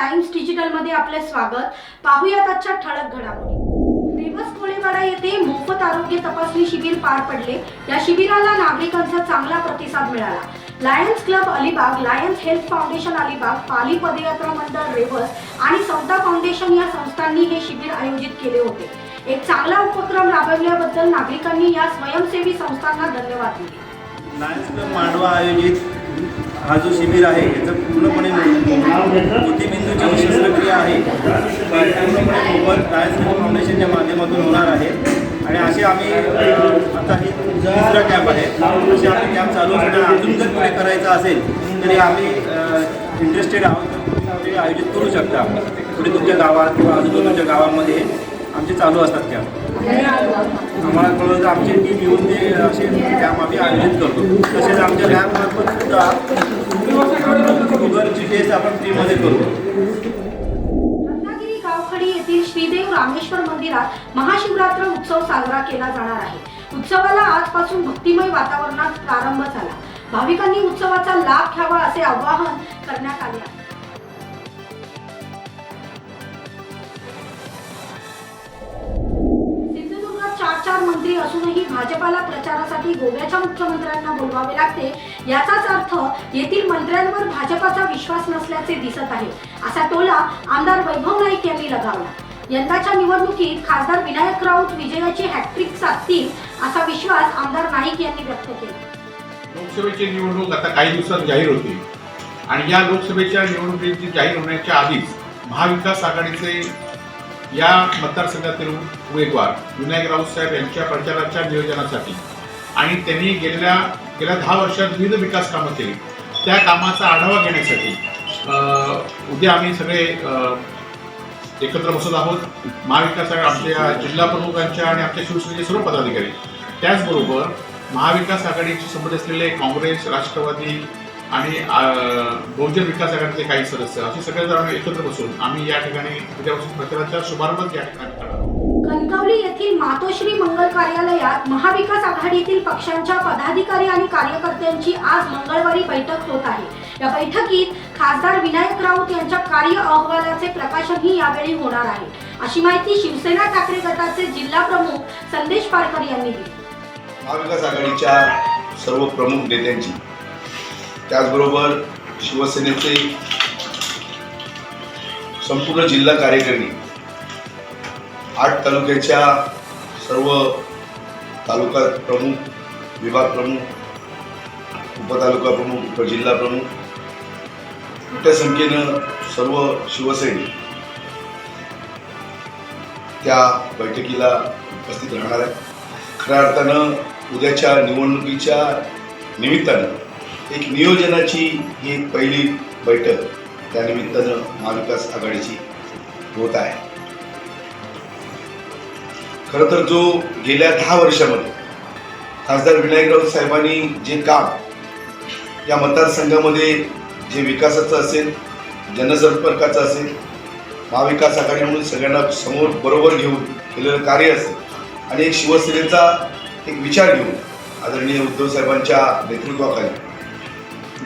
Times डिजिटलमध्ये आपले स्वागत. पाहूयात आजच्या ठळक घडामोडी. दिवस कोळीवाडा येथे मोफत आरोग्य तपासणी शिबिर पार पडले. या शिबिराला नागरिकांचा चांगला प्रतिसाद मिळाला. Lions club Alibag lions health foundation Alibag Pali पदयात्रा मंडळ रेवस आणि समता फाउंडेशन या संस्थांनी हे शिबिर आयोजित केले होते. एक चांगला उपक्रम राबवल्याबद्दल नागरिकांनी या स्वयंसेवी संस्थांना धन्यवाद दिले. लायन्स क्लब मांडवा आयोजित हा जो शिबिर आहे याचं पूर्णपणे मोतीबिंदूची शस्त्रक्रिया आहे पूर्णपणे मोबाईल लायन्स फाउंडेशनच्या माध्यमातून होणार आहे. आणि असे आम्ही आता ही दुसरा कॅम्प आहे. असे आम्ही कॅम्प चालू असताना अजून जर पुढे करायचं असेल तरी आम्ही इंटरेस्टेड आहोत. तर ते आयोजित करू शकता. पुढे तुमच्या गावात किंवा आजूबाजूच्या गावामध्ये आमचे चालू असतात कॅम्प आम्हाला कळलं तर आमची टीम येऊन ते असे कॅम्प आम्ही आयोजित करतो. तसेच आमच्या लॅबमार्फत सुद्धा शुगरची टेस्ट आपण फ्रीमध्ये करतो गावखडी येथील श्रीदेव रामेश्वर मंदिरात महाशिवरात्र उत्सव साजरा केला जाणार आहे. उत्सवाला आजपासून भक्तिमय वातावरणात प्रारंभ झाला. भाविकांनी उत्सवाचा लाभ घ्यावा असे आवाहन करण्यात आले आहे. चार चार मंत्री असूनही भाजपाला प्रचारासाठी गोव्याच्या मुख्यमंत्र्यांना बोलवावे लागते. याचाच अर्थ येथील मंत्र्यांवर भाजपाचा विश्वास नसल्याचे दिसत आहे असा टोला आमदार वैभव नाईक यांनी लगावला. यंदाच्या निवडणुकीत खासदार विनायक राऊत विजयाची हॅट्रिक साधतील असा विश्वास आमदार नाईक यांनी व्यक्त केला. लोकसभेची निवडणूक आता काही दिवसात जाहीर होती. आणि या लोकसभेच्या निवडणुकीची जाहीर होण्याच्या आधीच महाविकास आघाडीचे या मतदारसंघातील उमेदवार विनायक राऊत साहेब यांच्या प्रचाराच्या नियोजनासाठी. आणि त्यांनी गेलेल्या गेल्या दहा वर्षात विविध विकास कामं केली. त्या कामाचा आढावा घेण्यासाठी उद्या आम्ही सगळे एकत्र बसत आहोत. महाविकास आघाडी आमच्या जिल्हा प्रमुखांच्या आणि आमच्या शिवसेनेचे सर्व पदाधिकारी. त्याचबरोबर महाविकास आघाडीशी संबंधित असलेले काँग्रेस राष्ट्रवादी आणि बहुजन विकास आघाडीचे काही सदस्य असे सगळे जण एकत्र बसून आम्ही या ठिकाणी उद्यापासून प्रचाराचा शुभारंभ या ठिकाणी करणार आहोत. कणकवली येथील मातोश्री मंगल कार्यालयात महाविकास आघाडीतील पक्षांच्या पदाधिकारी आणि कार्यकर्त्यांची आज मंगळवारी बैठक होत आहे. या बैठकीत खासदार विनायक राऊत यांच्या कार्य अहवालाचे प्रकाशनही यावेळी होणार आहे. अशी माहिती शिवसेना ठाकरे गटाचे जिल्हा प्रमुख संदेश पारकर यांनी दिली. महाविकास आघाडीच्या सर्व प्रमुख नेत्यांची त्याचबरोबर शिवसेनेचे संपूर्ण जिल्हा कार्यकारिणी आठ तालुक्याच्या सर्व तालुका प्रमुख विभाग प्रमुख उपतालुका प्रमुख उपजिल्हा प्रमुख मोठ्या संख्येनं सर्व शिवसैनिक त्या बैठकीला उपस्थित राहणार आहे खऱ्या अर्थानं उद्याच्या निवडणुकीच्या निमित्तानं एक नियोजनाची ही पहिली बैठक त्यानिमित्तानं महाविकास आघाडीची होत आहे. खरं तर जो गेल्या दहा वर्षामध्ये खासदार विनायकराव साहेबांनी जे काम या मतदारसंघामध्ये जे विकासाचं असेल जनसंपर्काचं असेल महाविकास आघाडी म्हणून सगळ्यांना समोर बरोबर घेऊन केलेलं कार्य असेल आणि एक शिवसेनेचा एक विचार घेऊन आदरणीय उद्धव साहेबांच्या नेतृत्वाखाली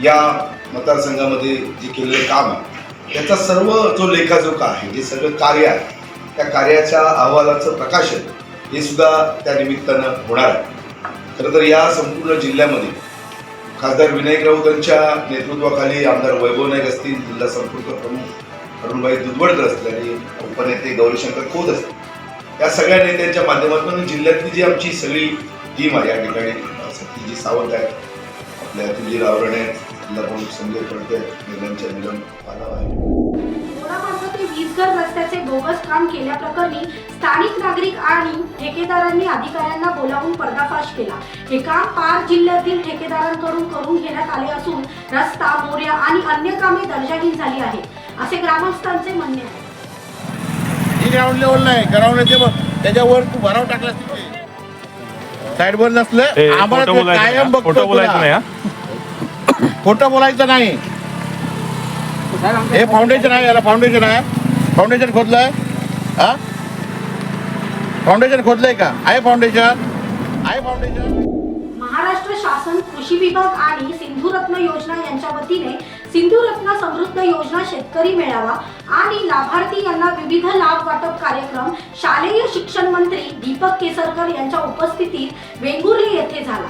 या मतदारसंघामध्ये जे केलेलं काम आहे त्याचा सर्व जो लेखाजोखा आहे जे सगळं कार्य आहे त्या कार्याच्या अहवालाचं प्रकाशन हे सुद्धा त्या निमित्तानं होणार आहे. खरं तर या संपूर्ण जिल्ह्यामध्ये खासदार विनायक राऊतांच्या नेतृत्वाखाली आमदार वैभव नाईक असतील जिल्हा संपर्क प्रमुख अरुणभाई दुधवडकर असतील आणि उपनेते गौरीशंकर खोत असतील. या सगळ्या नेत्यांच्या माध्यमातून जिल्ह्यातली जी आमची सगळी टीम आहे या ठिकाणी सतीजी सावंत आहेत आपल्या तुझी रावरण आहेत जिल्हा प्रमुख संजय पडते नेत्यांच्या निलम पालाव आहे रस्त्याचे बोगस काम केल्याप्रकरणी स्थानिक नागरिक आणि ठेकेदारांनी अधिकाऱ्यांना बोलावून पर्दाफाश केला. हे काम पाच जिल्ह्यातील ठेकेदारांकडून करून घेण्यात आले असून रस्ता मोऱ्या आणि अन्य कामे दर्जाहीन झाली आहेत असे ग्रामस्थांचे म्हणणे आहे. ही ग्राउंड लेवल नाही ग्राउंड त्याच्यावर तू भराव टाकला साईड वर ए, नसलं आम्हाला ते कायम बघतो बोलायचं नाही. हा. खोटं बोलायचं नाही. हे फाउंडेशन आहे याला फाउंडेशन आहे. फाउंडेशन खोदलंय? हा? फाउंडेशन खोदलंय का? आहे फाउंडेशन आहे फाउंडेशन महाराष्ट्र शासन कृषी विभाग आणि सिंधुरत्न योजना यांच्या वतीने सिंधुरत्न समृद्ध योजना शेतकरी मेळावा आणि लाभार्थी यांना विविध लाभ वाटप कार्यक्रम शालेय शिक्षण मंत्री दीपक केसरकर यांच्या उपस्थितीत वेंगुर्ले येथे झाला.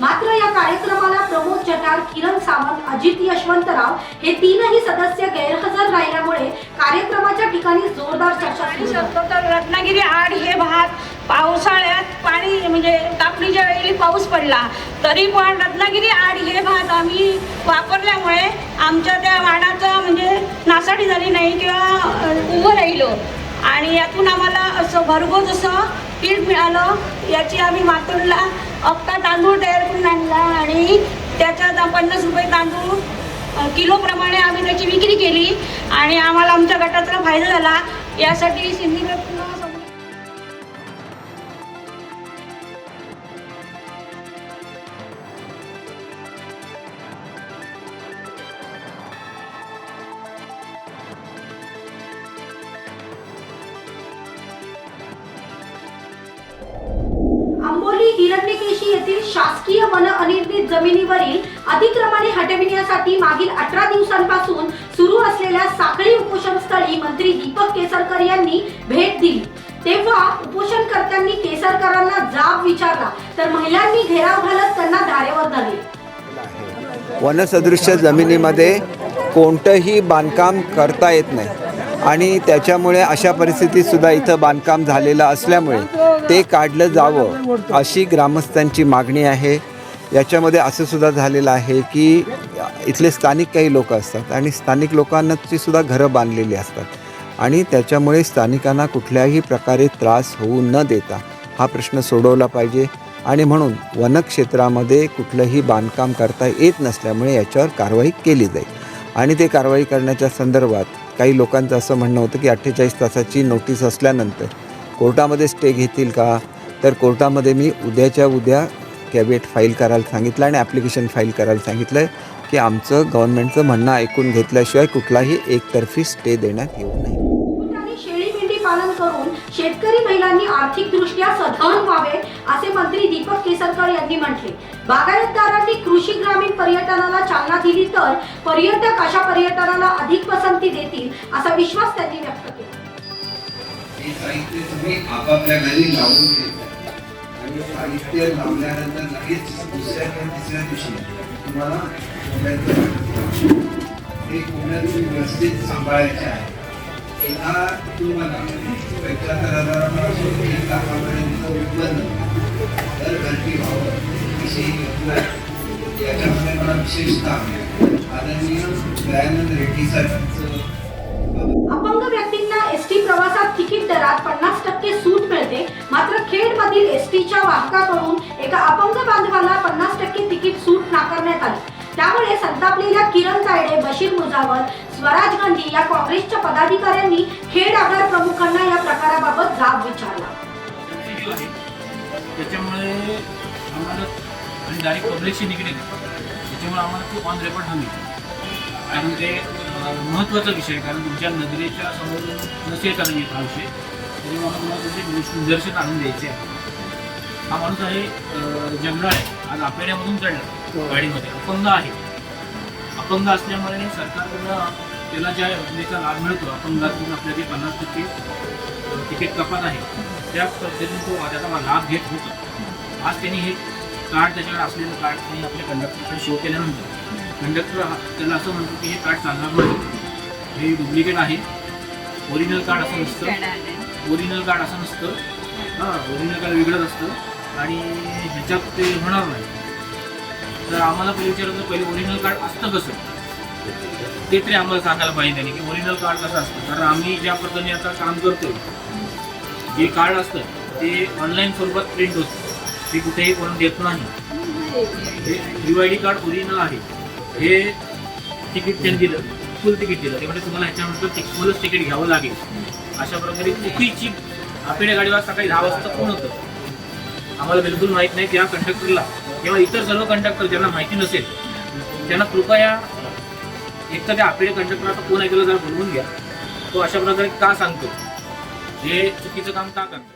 मात्र या कार्यक्रमाला प्रमोद जटार किरण सावंत अजित यशवंतराव हे तीनही सदस्य गैरहजर राहिल्यामुळे कार्यक्रमाच्या ठिकाणी जोरदार चर्चा तर रत्नागिरी आड हे भात पावसाळ्यात पाणी म्हणजे कापणीच्या वेळी पाऊस पडला तरी पण रत्नागिरी आड हे भात आम्ही वापरल्यामुळे आमच्या त्या वाणाचं म्हणजे नासाडी झाली नाही किंवा उभं राहिलो. आणि यातून आम्हाला असं भरघोस असं पीठ मिळालं याची आम्ही मातूरला अख्खा तांदूळ तयार करून आणला आणि त्याच्यात पन्नास रुपये तांदूळ किलोप्रमाणे आम्ही त्याची विक्री केली आणि आम्हाला आमच्या गटाचा फायदा झाला. यासाठी सिंधी समृद्धी येथील शासकीय वन अनिर्णित जमिनीवरील अतिक्रमणे हटविण्यासाठी मागील अठरा दिवसांपासून सुरू असलेल्या साखळी उपोषण स्थळी मंत्री दीपक केसरकर यांनी भेट दिली. तेव्हा उपोषणकर्त्यांनी केसरकरांना जाब विचारला तर महिलांनी घेराव घालत त्यांना धारेवर धरले. वनसदृश्य जमिनीमध्ये कोणतंही बांधकाम करता येत नाही आणि त्याच्यामुळे अशा परिस्थितीत सुद्धा इथं बांधकाम झालेलं असल्यामुळे ते काढलं जावं अशी ग्रामस्थांची मागणी आहे. याच्यामध्ये असं सुद्धा झालेलं आहे की इथले स्थानिक काही लोक असतात आणि स्थानिक लोकांनाची सुद्धा घरं बांधलेली असतात. आणि त्याच्यामुळे स्थानिकांना कुठल्याही प्रकारे त्रास होऊ न देता हा प्रश्न सोडवला पाहिजे. आणि म्हणून वनक्षेत्रामध्ये कुठलंही बांधकाम करता येत नसल्यामुळे याच्यावर कारवाई केली जाईल. आणि ते कारवाई करण्याच्या संदर्भात काही लोकांचं असं म्हणणं होतं की अठ्ठेचाळीस तासाची नोटीस असल्यानंतर कोर्टामध्ये स्टे घेतील का? तर कोर्टामध्ये मी उद्याच्या उद्या कॅबिनेट फाईल करायला सांगितलं आणि ॲप्लिकेशन फाईल करायला सांगितलं आहे की आमचं गव्हर्नमेंटचं म्हणणं ऐकून घेतल्याशिवाय कुठलाही एकतर्फी स्टे देण्यात येऊ नये. पालन करून शेतकरी महिलांनी आर्थिकदृष्ट्या सधान व्हावे असे मंत्री दीपक केसरकर यांनी म्हटले. बागायतदारांनी कृषी ग्रामीण पर्यटनाला चालना दिली तर पर्यटक अशा पर्यटनाला अधिक पसंती देतील असा विश्वास त्यांनी व्यक्त केला. हे साहित्य तुम्ही आपापल्या घरी लावून आणि साहित्य लावल्यानंतर लगेच दुसऱ्या किंवा तिसऱ्या दिवशी तुम्हाला हे कोंबड्या तुम्ही व्यवस्थित सांभाळायचे आहे. एका तुम्हाला पंच्याहत्तर हजारापासून एक लाखापर्यंत उत्पन्न दर घरटी व्हावं अशी योजना याच्यामध्ये मला विशेषतः आदरणीय दयानंद रेड्डी साहेबांचं एस टी प्रवासात तिकीट दरात पन्नास टक्के सूट मिळते. मात्र खेड मधील एसटीच्या वाहकाकडून एका अपंग बांधवाला पन्नास टक्के तिकीट सूट नाकारण्यात आली. त्यामुळे संतापलेल्या किरण तायडे बशीर मुजावर स्वराज गांधी या काँग्रेसच्या पदाधिकाऱ्यांनी खेड आगार प्रमुखांना या प्रकाराबाबत जाब विचारला. त्याच्यामुळे आम्हाला आणि डायरेक्ट पब्लिकशी निगडीत. त्याच्यामुळे आम्हाला खूप ऑन रेकॉर्ड हवी कारण ते महत्त्वाचा विषय आहे कारण तुमच्या नजरेच्या समोर नसेल का नाही हा विषय त्याच्यामुळे आम्हाला तुम्हाला त्याचे निदर्शन आणून द्यायचे आहे. हा माणूस आहे जंगल आहे. आज आपेड्यामधून चढला गाडीमध्ये. अपंग आहे. अपंग असल्यामुळे सरकारकडनं त्याला ज्या योजनेचा लाभ मिळतो अपंगातून आपल्याला जे पन्नास टक्के तिकीट कपात आहे त्या पद्धतीने तो त्याचा लाभ घेत होता. आज त्यांनी हे कार्ड त्याच्याकडे असलेलं कार्ड त्यांनी आपल्या कंडक्टरकडे शो केल्यानंतर कंडक्टर त्याला असं म्हणतो की हे कार्ड चालणार नाही. हे डुप्लिकेट आहे. ओरिजिनल कार्ड असं नसतं. ओरिजिनल कार्ड असं नसतं. हां ओरिजिनल कार्ड वेगळंच असतं. आणि ह्याच्यात ते होणार नाही. तर आम्हाला पहिले विचारलं तर पहिले ओरिजिनल कार्ड असतं कसं? ते तरी आम्हाला सांगायला पाहिजे त्यांनी की ओरिजिनल कार्ड कसं असतं. कारण आम्ही ज्या पद्धतीने आता काम करतो जे कार्ड असतं ते ऑनलाईन स्वरूपात प्रिंट होतं. ते कुठेही कोण देत नाही. हे U I D card original आहे. हे तिकीट त्यांनी दिलं फुल तिकीट दिलं. ते म्हणजे तुम्हाला ह्याच्यानंतर फुलच तिकीट घ्यावं लागेल. अशा प्रकारे चुकीची आपेड्या गाडीवर सकाळी दहा वाजता कोण होतं. आम्हाला बिलकुल माहीत नाही त्या कंडक्टरला किंवा इतर सर्व कंडक्टर ज्यांना माहिती नसेल त्यांना कृपया एक तर त्या आपल्या कंडक्टर आता कोण ऐकलं जरा बोलवून घ्या. तो अशा प्रकारे का सांगतो? हे चुकीचं काम का करतो